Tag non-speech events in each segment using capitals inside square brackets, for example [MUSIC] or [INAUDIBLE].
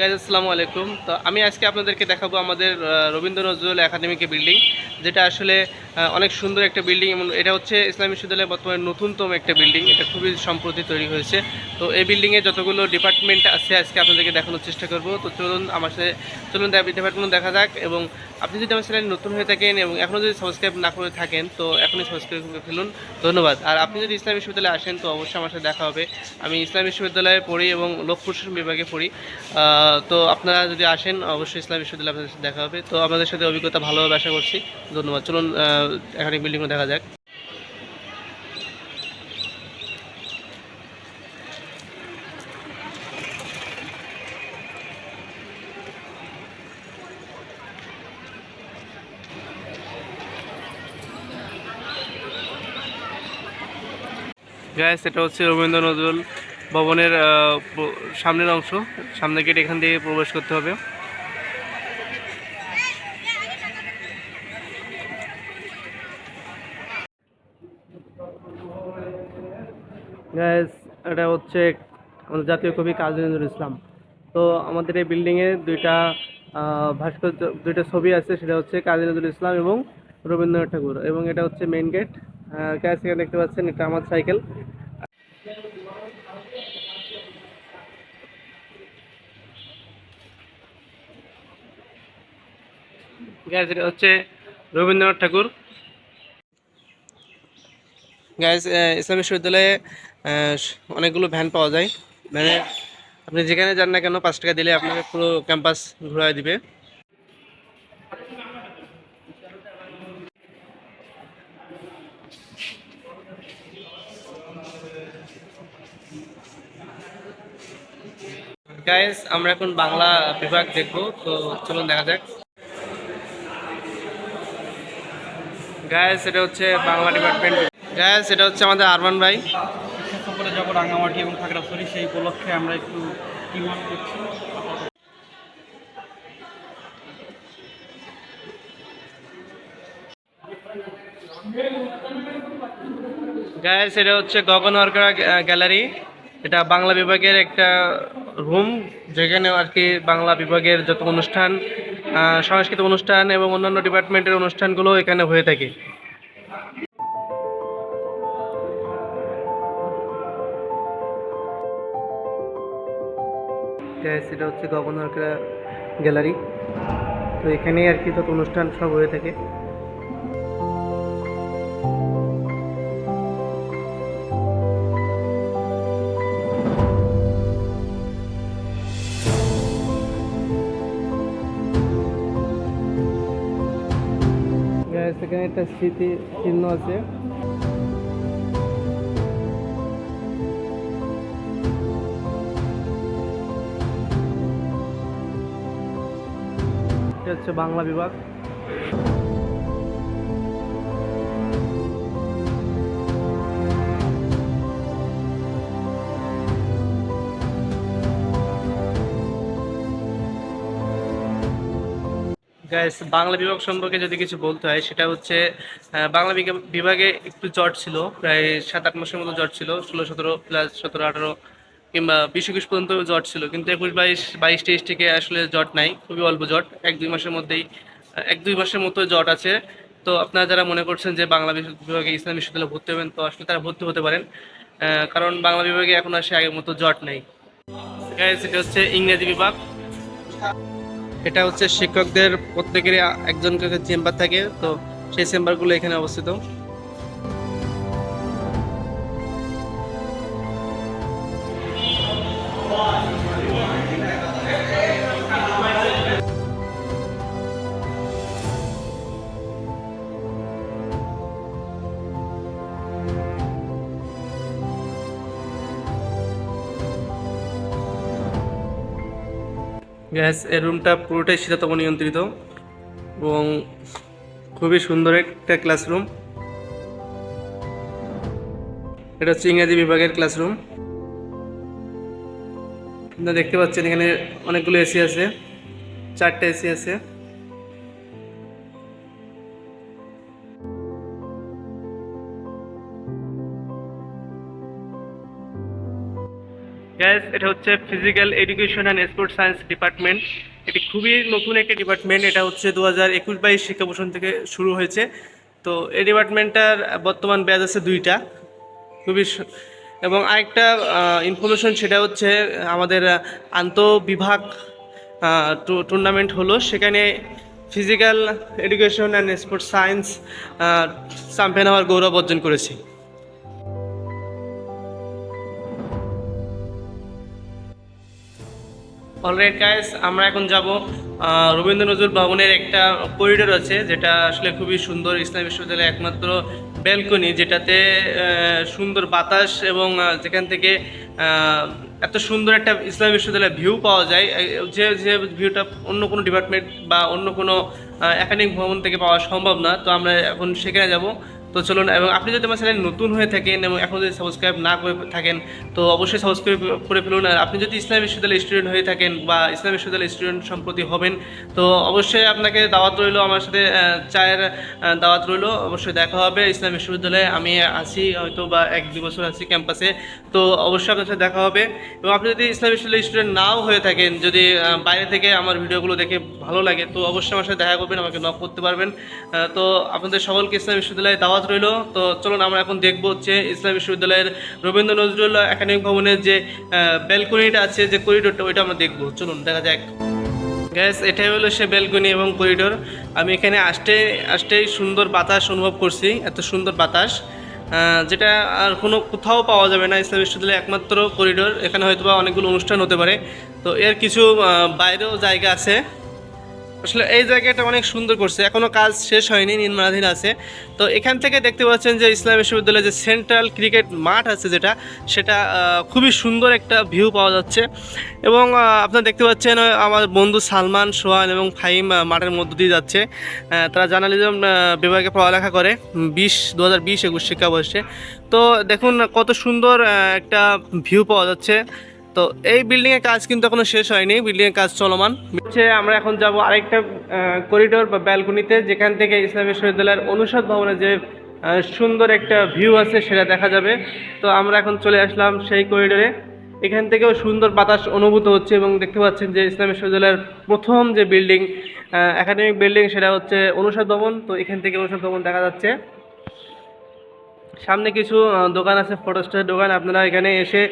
Guys আসসালামু আলাইকুম। তো আমি আজকে আপনাদেরকে দেখাবো আমাদের রবীন্দ্র নজরুল একাডেমিকে বিল্ডিং, যেটা আসলে অনেক সুন্দর একটা বিল্ডিং এবং এটা হচ্ছে ইসলামী বিশ্ববিদ্যালয়ের বর্তমানে নতুনতম একটা বিল্ডিং এটা খুবই সম্প্রতি তৈরি হয়েছে। তো এই বিল্ডিংয়ে যতগুলো ডিপার্টমেন্ট আছে আজকে আপনাদেরকে দেখানোর চেষ্টা করব। তো চলুন আমার সাথে চলুন ডিপার্টমেন্ট দেখা যাক এবং আপনি যদি আমার চ্যানেল নতুন হয়ে থাকেন এবং এখনও যদি সাবস্ক্রাইব না করে থাকেন, তো এখনই সাবস্ক্রাইব করে ফেলুন। ধন্যবাদ। আর আপনি যদি ইসলাম বিশ্ববিদ্যালয়ে আসেন, তো অবশ্যই আমার সাথে দেখা হবে। আমি ইসলাম বিশ্ববিদ্যালয়ে পড়ি এবং লোক প্রশাসন বিভাগে পড়ি। তো আপনারা যদি আসেন, অবশ্যই ইসলাম বিশ্ববিদ্যালয়ে আপনাদের সাথে দেখা হবে। তো আপনাদের সাথে অভিজ্ঞতা ভালোভাবে আশা করছি। ধন্যবাদ। চলুন এখানে বিল্ডিংও দেখা যাক। গ্যাস এটা হচ্ছে রবীন্দ্র নজরুল ভবনের সামনের অংশ। সামনে গেট এখান দিয়ে প্রবেশ করতে হবে। গ্যাস এটা হচ্ছে আমাদের জাতীয় কবি কাজী নজরুল ইসলাম। তো আমাদের এই বিল্ডিংয়ে দুইটা ভাস্কর্য, দুইটা ছবি আছে, সেটা হচ্ছে কাজী নজরুল ইসলাম এবং রবীন্দ্রনাথ ঠাকুর এবং এটা হচ্ছে মেইন গেট গ্যাস এখানে দেখতে পাচ্ছেন এটা আমার সাইকেল এটা হচ্ছে রবীন্দ্রনাথ ঠাকুর। গ্যাস ইসলাম বিশ্ববিদ্যালয়ে অনেকগুলো ভ্যান পাওয়া যায়। ভ্যানে আপনি যেখানে যান না কেন, পাঁচ টাকা দিলে আপনাকে পুরো ক্যাম্পাস ঘুরায় দিবে। গাইস আমরা এখন বাংলা বিভাগ দেখব, তো চলুন দেখা যাক। গাইস এটা হচ্ছে বাংলা ডিপার্টমেন্ট গাইস এটা হচ্ছে আমাদের আরমান ভাই। সফরে যাব রাঙামাটি এবং খাগড়াছড়ি, সেই উপলক্ষে আমরা একটু টিম আপ করছি। হচ্ছে গগন হরকরা গ্যালারি। এটা বাংলা বিভাগের একটা রুম যেখানে আর কি বাংলা বিভাগের যত অনুষ্ঠান সাংস্কৃতিক অনুষ্ঠান এবং অন্যান্য ডিপার্টমেন্টের অনুষ্ঠানগুলো এখানে হয়ে থাকে। এটা হচ্ছে গভর্নর গ্যালারি তো এখানেই আর কি যত অনুষ্ঠান সব হয়ে থাকে। এখানে একটা স্মৃতি চিহ্ন আছে। হচ্ছে বাংলা বিভাগ। গাইস বাংলা বিভাগ সম্পর্কে যদি কিছু বলতে হয়, সেটা হচ্ছে বাংলা বিভাগে একটু জট ছিল, প্রায় সাত আট মাসের মতো জট ছিল, ষোলো, সতেরো প্লাস সতেরো, আঠারো কিংবা বিশ একুশ পর্যন্ত জট ছিল, কিন্তু একুশ বাইশ বাইশ তেইশ থেকে আসলে জট নাই, খুবই অল্প জট এক দুই মাসের মধ্যেই, এক দুই মাসের মতো জট আছে। তো আপনারা যারা মনে করছেন যে বাংলা বিভাগে ইসলাম বিশ্ববিদ্যালয়ে ভর্তি হবেন, তো আসলে তারা ভর্তি হতে পারেন। কারণ বাংলা বিভাগে এখন আসে আগের মতো জট নেই। সেটা হচ্ছে ইংরেজি বিভাগ। এটা হচ্ছে শিক্ষকদের প্রত্যেকেরই একজন করে চেম্বার থাকে, তো সেই চেম্বারগুলো এখানে অবস্থিত। গ্যাস, এর রুমটা পুরোটাই শীতাতপ নিয়ন্ত্রিত এবং খুবই সুন্দর একটা ক্লাসরুম। এটা হচ্ছে ইংরাজি বিভাগের ক্লাসরুম। আপনারা দেখতে পাচ্ছেন এখানে অনেকগুলো এসি আছে, চারটে এসি আছে। গ্যাস এটা হচ্ছে physical education and sports science department এটি খুবই নতুন একটা ডিপার্টমেন্ট এটা হচ্ছে দু হাজার একুশ বাইশ শিক্ষাবর্ষণ থেকে শুরু হয়েছে। তো এই ডিপার্টমেন্টটার বর্তমান ব্যাচ আছে দুইটা। খুবই এবং আরেকটা ইনফরমেশন সেটা হচ্ছে আমাদের আন্তঃবিভাগ টুর্নামেন্ট হলো। সেখানে physical education and sports science champion হওয়ার গৌরব অর্জন করেছি। অলরাইট গাইস আমরা এখন যাব রবীন্দ্র নজরুল ভবনের একটা করিডোর আছে, যেটা আসলে খুবই সুন্দর, ইসলাম বিশ্ববিদ্যালয়ের একমাত্র ব্যালকনি যেটাতে সুন্দর বাতাস এবং যেখান থেকে এত সুন্দর একটা ইসলাম বিশ্ববিদ্যালয়ের ভিউ পাওয়া যায়। যে যে ভিউটা অন্য কোনো ডিপার্টমেন্ট বা অন্য কোনো একাডেমিক ভবন থেকে পাওয়া সম্ভব না, তো আমরা এখন সেখানে যাব। তো চলুন, এবং আপনি যদি আমার চ্যানেল নতুন হয়ে থাকেন এবং এখন যদি সাবস্ক্রাইব না করে থাকেন, তো অবশ্যই সাবস্ক্রাইব করে ফেলুন। আর আপনি যদি ইসলাম বিশ্ববিদ্যালয়ের স্টুডেন্ট হয়ে থাকেন বা ইসলাম বিশ্ববিদ্যালয়ের স্টুডেন্ট সম্প্রতি হবেন, তো অবশ্যই আপনাকে দাওয়াত রইল আমার সাথে চায়ের দাওয়াত রইল। অবশ্যই দেখা হবে ইসলাম বিশ্ববিদ্যালয়ে। আমি আছি হয়তো বা এক দু বছর আছি ক্যাম্পাসে তো অবশ্যই আপনার সাথে দেখা হবে। এবং আপনি যদি ইসলাম বিশ্ববিদ্যালয়ের স্টুডেন্ট নাও হয়ে থাকেন, যদি বাইরে থেকে আমার ভিডিওগুলো দেখে ভালো লাগে, তো অবশ্যই আমার সাথে দেখা করবেন, আমাকে নক করতে পারবেন। তো আপনাদের সকলকে ইসলাম বিশ্ববিদ্যালয়ে দাওয়াত রইল। তো চলুন আমরা এখন দেখব হচ্ছে ইসলাম বিশ্ববিদ্যালয়ের রবীন্দ্র নজরুল একাডেমিক ভবনের যে ব্যালকনিটা আছে, যে করিডোরটা ওইটা আমরা দেখব। চলুন, দেখা যাক। গ্যাস এটাই হলো সে ব্যালকনি এবং করিডোর আমি এখানে আসতে, আসতেই সুন্দর বাতাস অনুভব করছি, এত সুন্দর বাতাস। যেটা আর কোনো কোথাও পাওয়া যাবে না ইসলাম বিশ্ববিদ্যালয়ের একমাত্র করিডোর এখানে হয়তো বা অনেকগুলো অনুষ্ঠান হতে পারে। তো এর কিছু বাইরেও জায়গা আছে। আসলে এই জায়গাটা অনেক সুন্দর করছে। এখনও কাজ শেষ হয়নি, নির্মাণাধীন আছে। তো এখান থেকে দেখতে পাচ্ছেন যে ইসলাম বিশ্ববিদ্যালয়ের যে সেন্ট্রাল ক্রিকেট মাঠ আছে যেটা, সেটা খুবই সুন্দর একটা ভিউ পাওয়া যাচ্ছে। এবং আপনারা দেখতে পাচ্ছেন আমার বন্ধু সালমান, সোহান এবং ফাইম মাঠের মধ্য দিয়ে যাচ্ছে। তারা জার্নালিজম বিভাগে পড়ালেখা করে, বিশ দু হাজার বিশ একুশ শিক্ষাবর্ষে। তো দেখুন, কত সুন্দর একটা ভিউ পাওয়া যাচ্ছে। তো এই বিল্ডিং এর কাজ কিন্তু এখনও শেষ হয়নি বিল্ডিং এর কাজ চলমান। আমরা এখন যাব আরেকটা করিডোর বা ব্যালকনিতে যেখান থেকে ইসলাম বিশ্ববিদ্যালয়ের অনুষদ ভবনে যে সুন্দর একটা ভিউ আছে, সেটা দেখা যাবে। তো আমরা এখন চলে আসলাম সেই করিডোরে এখান থেকেও সুন্দর বাতাস অনুভূত হচ্ছে এবং দেখতে পাচ্ছেন যে ইসলাম বিশ্ববিদ্যালয়ের প্রথম যে বিল্ডিং একাডেমিক বিল্ডিং সেটা হচ্ছে অনুষদ ভবন। তো এখান থেকে অনুষদ ভবন দেখা যাচ্ছে। সামনে কিছু দোকান আছে ফটোস্টার দোকান, আপনারা এখানে এসে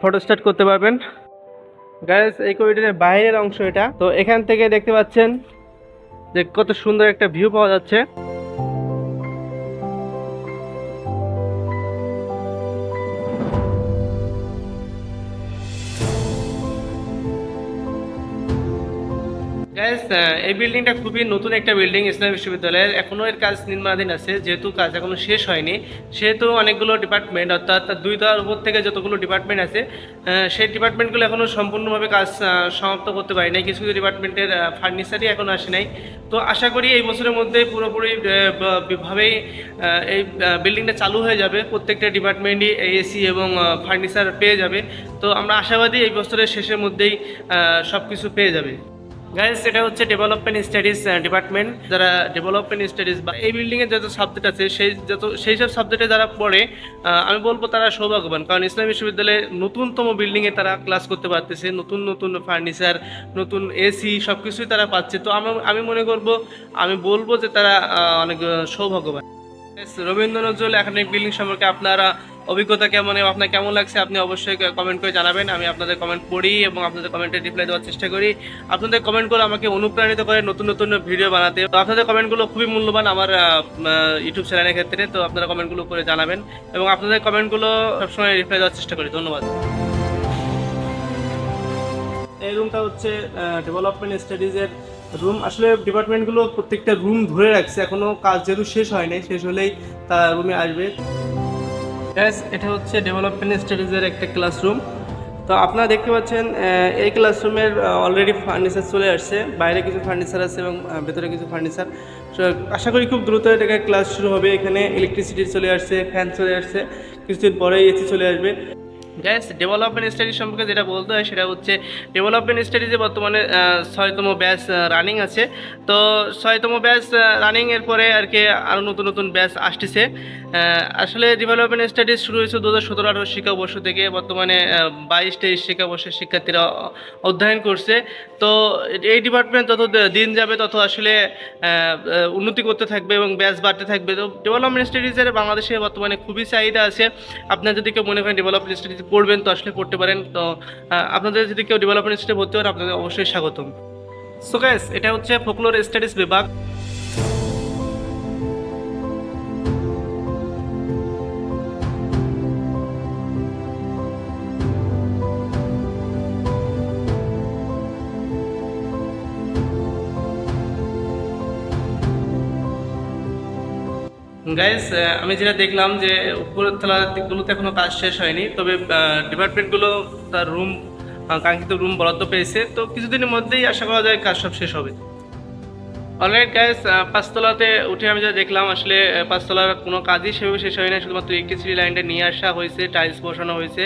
ফটো স্টার্ট করতে পারবেন। গাইজ এই করিডোরের বাইরের অংশ এটা। তো এখান থেকে দেখতে পাচ্ছেন যে কত সুন্দর একটা ভিউ পাওয়া যাচ্ছে। এই বিল্ডিংটা খুবই নতুন একটা বিল্ডিং ইসলাম বিশ্ববিদ্যালয়ের। এখনও এর কাজ নির্মাণাধীন আছে, যেহেতু কাজ এখনও শেষ হয়নি। সেহেতু অনেকগুলো ডিপার্টমেন্ট অর্থাৎ দুই তলার উপর থেকে যতগুলো ডিপার্টমেন্ট আছে সেই ডিপার্টমেন্টগুলো এখনও সম্পূর্ণভাবে কাজ সমাপ্ত করতে পারি নাই। কিছু কিছু ডিপার্টমেন্টের ফার্নিচারই এখনও আসে নাই। তো আশা করি এই বছরের মধ্যে পুরোপুরি ভাবেই এই বিল্ডিংটা চালু হয়ে যাবে। প্রত্যেকটা ডিপার্টমেন্টই এসি এবং ফার্নিচার পেয়ে যাবে। তো আমরা আশাবাদী এই বছরের শেষের মধ্যেই সব কিছু পেয়ে যাবে। গাইস এটা হচ্ছে ডেভেলপমেন্ট স্টাডিজ ডিপার্টমেন্ট যারা ডেভেলপমেন্ট স্টাডিজ বা এই বিল্ডিং এর যত সাবজেক্ট আছে সেই যত সেই সব সাবজেক্টে যারা পড়ে আমি বলব তারা সৌভাগ্যবান। কারণ ইসলাম বিশ্ববিদ্যালয়ে নতুনতম বিল্ডিং এ তারা ক্লাস করতে পারতেছে নতুন নতুন ফার্নিচার নতুন এসি সব কিছুই তারা পাচ্ছে। তো আমি আমি মনে করব আমি বলব যে তারা অনেক সৌভাগ্যবান। Yes, Rabindra Nazrul academic building সম্পর্কে আপনারা অভিজ্ঞতা কেমন এবং আপনার কেমন লাগছে আপনি অবশ্যই কমেন্ট করে জানাবেন। আমি আপনাদের কমেন্ট পড়ি এবং আপনাদের কমেন্টে রিপ্লাই দেওয়ার চেষ্টা করি। আপনাদের কমেন্টগুলো আমাকে অনুপ্রাণিত করে নতুন নতুন ভিডিও বানাতে। তো আপনাদের কমেন্টগুলো খুবই মূল্যবান আমার ইউটিউব চ্যানেলের ক্ষেত্রে। তো আপনারা কমেন্টগুলো করে জানাবেন এবং আপনাদের কমেন্টগুলো সবসময় রিপ্লাই দেওয়ার চেষ্টা করি। ধন্যবাদ। এই রুমটা হচ্ছে ডেভেলপমেন্ট স্টাডিজের রুম আসলে ডিপার্টমেন্টগুলো প্রত্যেকটা রুম ধরে রাখছে। এখনও কাজ যেহেতু শেষ হয় নাই, শেষ হলেই তারা রুমে আসবে। গ্যাস এটা হচ্ছে ডেভেলপমেন্ট স্টাডিজের একটা ক্লাসরুম তো আপনারা দেখতে পাচ্ছেন এই ক্লাসরুমের অলরেডি ফার্নিচার চলে আসছে। বাইরে কিছু ফার্নিচার আছে এবং ভেতরে কিছু ফার্নিচার আশা করি খুব দ্রুত এটাকে ক্লাস শুরু হবে। এখানে ইলেকট্রিসিটি চলে আসছে ফ্যান চলে আসছে। কিছুদিন পরেই এসি চলে আসবে। গ্যাস ডেভেলপমেন্ট স্টাডিজ সম্পর্কে যেটা বলতে হয় সেটা হচ্ছে ডেভেলপমেন্ট স্টাডিজে বর্তমানে ছয়তম ব্যাচ রানিং আছে। তো ছয়তম ব্যাচ রানিং এর পরে আর কি আরও নতুন নতুন ব্যাচ আসতেছে। আসলে ডেভেলপমেন্ট স্টাডিজ শুরু হয়েছে দু হাজার সতেরো আঠারো শিক্ষাবর্ষ থেকে। বর্তমানে বাইশ তেইশ শিক্ষাবর্ষের শিক্ষার্থীরা অধ্যয়ন করছে। তো এই ডিপার্টমেন্ট দ- দিন যাবে, তত আসলে উন্নতি করতে থাকবে এবং ব্যাস বাড়তে থাকবে। তো ডেভেলপমেন্ট স্টাডিজের বাংলাদেশে বর্তমানে খুবই চাহিদা আছে। আপনার যদি কেউ মনে করেন ডেভেলপমেন্ট স্টাডিজ পড়বেন, তো আসলে পড়তে পারেন। তো আপনাদের যদি কেউ ডেভেলপমেন্ট স্টাডি ভর্তি হন আপনাদের অবশ্যই স্বাগতম। সো গাইস এটা হচ্ছে ফোকলোর স্টাডিজ বিভাগ। গাইস আমি যেটা দেখলাম যে উপরের তলার দিকগুলোতে এখনও কাজ শেষ হয়নি, তবে ডিপার্টমেন্টগুলো তার রুম কাঙ্ক্ষিত রুম বরাদ্দ পেয়েছে, তো কিছুদিনের মধ্যেই আশা করা যায় কাজ সব শেষ হবে। অলরাইট গাইস পাঁচতলাতে উঠে আমি যা দেখলাম আসলে পাঁচতলার কোনো কাজই সেভাবে শেষ হয় না শুধুমাত্র ইলেকট্রিসিটি লাইনটা নিয়ে আসা হয়েছে টাইলস বসানো হয়েছে।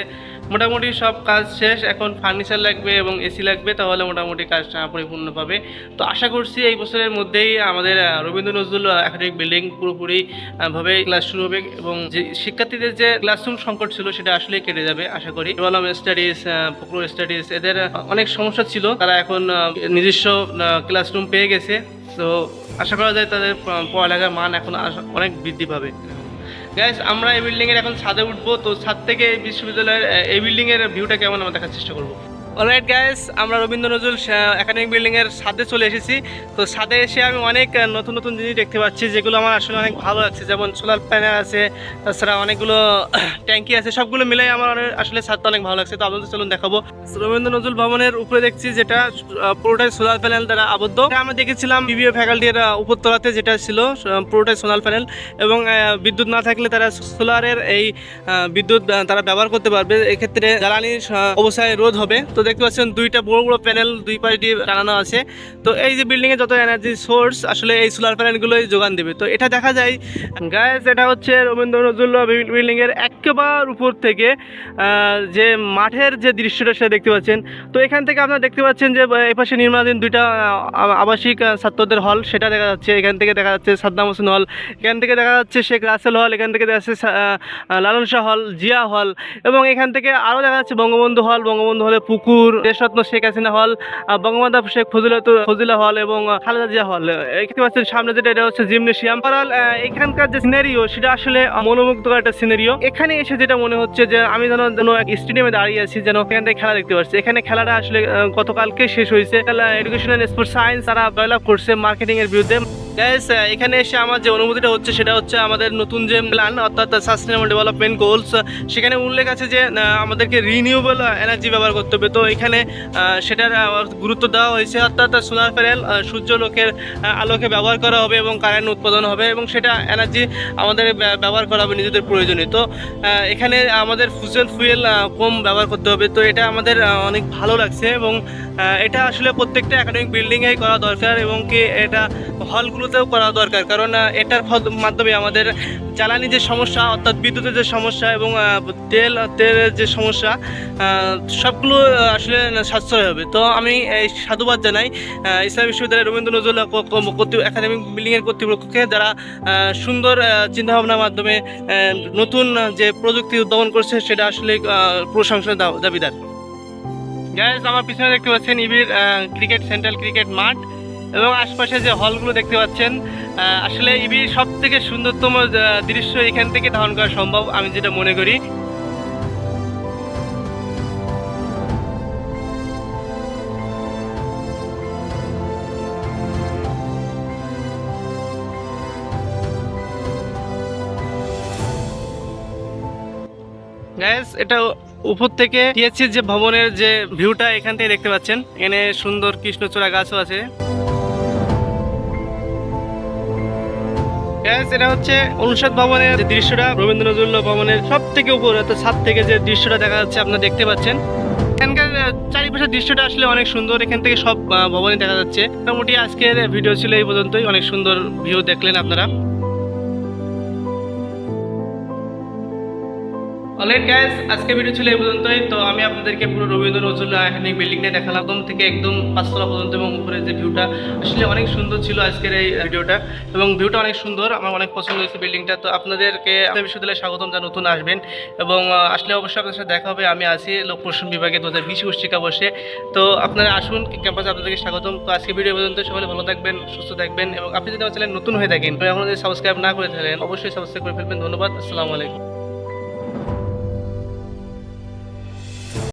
মোটামুটি সব কাজ শেষ এখন ফার্নিচার লাগবে এবং এসি লাগবে তাহলে মোটামুটি কাজটা পরিপূর্ণ পাবে তো আশা করছি এই বছরের মধ্যেই আমাদের রবীন্দ্র নজরুল একাডেমিক বিল্ডিং পুরোপুরি আহ, ভাবে ক্লাস শুরু হবে এবং যে শিক্ষার্থীদের যে ক্লাসরুম সংকট ছিল সেটা আসলেই কেটে যাবে আশা করি। ডেভেলপমেন্ট স্টাডিজ পুকুর স্টাডিজ এদের অনেক সমস্যা ছিল। তারা এখন নিজস্ব ক্লাসরুম পেয়ে গেছে। তো আশা করা যায় তাদের পড়ালেখার মান এখন অনেক বৃদ্ধি পাবে। গ্যাস আমরা এই বিল্ডিংয়ের এখন ছাদে উঠবো, তো ছাদ থেকে বিশ্ববিদ্যালয়ের এই বিল্ডিংয়ের ভিউটা কেমন? আমরা দেখার চেষ্টা করব। অলরাইট গাইস আমরা রবীন্দ্র নজরুল একাডেমিক বিল্ডিংয়ের সাথে চলে এসেছি। তো ছাদে এসে আমি অনেক নতুন নতুন জিনিস দেখতে পাচ্ছি, যেগুলো আমার আসলে অনেক ভালো লাগছে। যেমন সোলার প্যানেল আছে, তাছাড়া অনেকগুলো [COUGHS] ট্যাঙ্কি আছে, সবগুলো মিলাই আমার আসলে ছাদটা অনেক ভালো লাগছে। তো আপনাদের চলুন দেখাবো। রবীন্দ্র নজরুল ভবনের উপরে দেখছি যেটা পুরোটাই সোলার প্যানেল দ্বারা আবদ্ধ। আমরা দেখেছিলাম বিবিএ ফ্যাকাল্টির উপরতলাতে যেটা ছিল পুরোটাই সোলার প্যানেল এবং বিদ্যুৎ না থাকলে তারা সোলারের এই বিদ্যুৎ তারা ব্যবহার করতে পারবে। এক্ষেত্রে জ্বালানির অবস্থায় রোধ হবে। তো দেখতে পাচ্ছেন দুইটা বড় বড় প্যানেল দুই পাশ দিয়ে টানানো আছে। তো এই যে বিল্ডিংয়ে যত এনার্জি সোর্স আসলে এই সোলার প্যানেলগুলোই যোগান দেবে। তো এটা দেখা যায় গায়েস এটা হচ্ছে রবীন্দ্র নজরুল বিল্ডিংয়ের একেবারে উপর থেকে যে মাঠের যে দৃশ্যটা সেটা দেখতে পাচ্ছেন। তো এখান থেকে আপনারা দেখতে পাচ্ছেন যে এপাশে নির্মাণাধীন দুইটা আবাসিক ছাত্রদের হল সেটা দেখা যাচ্ছে। এখান থেকে দেখা যাচ্ছে সাদ্দাম হোসেন হল এখান থেকে দেখা যাচ্ছে শেখ রাসেল হল এখান থেকে দেখা যাচ্ছে লালন শাহ হল জিয়া হল এবং এখান থেকে আরও দেখা যাচ্ছে বঙ্গবন্ধু হল বঙ্গবন্ধু হলে পুকুর। দেশরত্ন শেখ হাসিনা হল বঙ্গবন্ধু শেখ ফজিলত ফজিলা হল এবং খালেদা জিয়া হল। দেখতে পাচ্ছেন সামনে যেটা, এটা হচ্ছে জিমনেশিয়াম। ওভারঅল এখানকার যে সিনারিও সেটা আসলে মনোমুগ্ধকর একটা সিনারিও এখানে এসে যেটা মনে হচ্ছে যে, আমি যেন যেন এক স্টেডিয়ামে দাঁড়িয়ে আছি, যেন এখান থেকে খেলা দেখতে পাচ্ছি এখানে খেলাটা আসলে গতকালকে শেষ হয়েছে। এডুকেশন অ্যান্ড স্পোর্টস সায়েন্স তারা জয়লাভ করছে মার্কেটিং এর বিরুদ্ধে। গ্যাস এখানে এসে আমার যে অনুভূতিটা হচ্ছে সেটা হচ্ছে আমাদের নতুন যে প্ল্যান অর্থাৎ সাস্টেনেবল ডেভেলপমেন্ট গোলস সেখানে উল্লেখ আছে যে আমাদেরকে রিনিউয়েবল এনার্জি ব্যবহার করতে হবে। তো এখানে সেটার গুরুত্ব দেওয়া হয়েছে, অর্থাৎ সোলার প্যানেল সূর্য লোকের আলোকে ব্যবহার করা হবে এবং কারেন্ট উৎপাদন হবে এবং সেটা এনার্জি আমাদের ব্য- ব্যবহার করা হবে নিজেদের প্রয়োজনে। তো এখানে আমাদের ফুসেল ফুয়েল কম ব্যবহার করতে হবে। তো এটা আমাদের অনেক ভালো লাগছে এবং এটা আসলে প্রত্যেকটা একাডেমিক বিল্ডিংয়েই করা দরকার এবং কি এটা হলগুলোতেও করা দরকার। কারণ এটার মাধ্যমে আমাদের জ্বালানি যে সমস্যা অর্থাৎ বিদ্যুতের যে সমস্যা এবং তেল তেলের যে সমস্যা সবগুলো আসলে সাশ্রয় হবে। তো আমি এই সাধুবাদ জানাই ইসলাম বিশ্ববিদ্যালয়ের রবীন্দ্র নজরুল একাডেমিক বিল্ডিংয়ের কর্তৃপক্ষকে যারা সুন্দর চিন্তাভাবনার মাধ্যমে নতুন যে প্রযুক্তি উদ্ভাবন করছে সেটা আসলে আহ, প্রশংসা দাও- দাবিদার। গ্যাস আমার পিছনে দেখতে পাচ্ছেন ইবির ক্রিকেট সেন্ট্রাল ক্রিকেট মাঠ। এবং আশপাশে যে হলগুলো দেখতে পাচ্ছেন আসলে ইবির সব থেকে সুন্দরতম দৃশ্য এখান থেকে ধারণ করা সম্ভব, আমি যেটা মনে করি। এটা উপর থেকে টিএসসির যে ভবনের যে ভিউটা এখান থেকে দেখতে পাচ্ছেন, এখানে সুন্দর কৃষ্ণচূড়া গাছও আছে। এটা হচ্ছে অনুষদ ভবনের দৃশ্যটা ভবনের সব থেকে ছাদ থেকে যে দৃশ্যটা দেখা যাচ্ছে, আপনারা দেখতে পাচ্ছেন। এখানকার দৃশ্যটা আসলে অনেক সুন্দর। এখান থেকে সব ভবনে দেখা যাচ্ছে। মোটামুটি আজকের ভিডিও ছিল এই পর্যন্তই। অনেক সুন্দর ভিউ দেখলেন আপনারা। অলরেড গ্যাস আজকে ভিডিও ছিল এই পর্যন্তই। তো আমি আপনাদেরকে পুরো রবীন্দ্র নজরুল আইকনিক বিল্ডিংটা দেখালাম। একদম থেকে একদম পাঁচতলা পর্যন্ত এবং উপরে যে ভিউটা আসলে অনেক সুন্দর ছিল আজকের এই ভিডিওটা এবং ভিউটা অনেক সুন্দর, আমার অনেক পছন্দ হয়েছে বিল্ডিংটা। তো আপনাদেরকে আপনাদের বিশ্ববিদ্যালয়ে স্বাগতম যা নতুন আসবেন। এবং আসলে অবশ্যই আপনাদের সাথে দেখা হবে। আমি আছি লোক প্রশাসন বিভাগে দু হাজার বিশ শিক্ষা বসে তো আপনারা আসুন ক্যাম্পাসে আপনাদেরকে স্বাগতম। তো আজকে ভিডিও পর্যন্ত। সবাই ভালো থাকবেন, সুস্থ থাকবেন। এবং আপনি যদি আমার চ্যানেল নতুন হয়ে থাকেন এখন যদি সাবস্ক্রাইব না করে থাকেন, অবশ্যই সাবস্ক্রাইব করে ফেলবেন। ধন্যবাদ, আসসালামু আলাইকুম।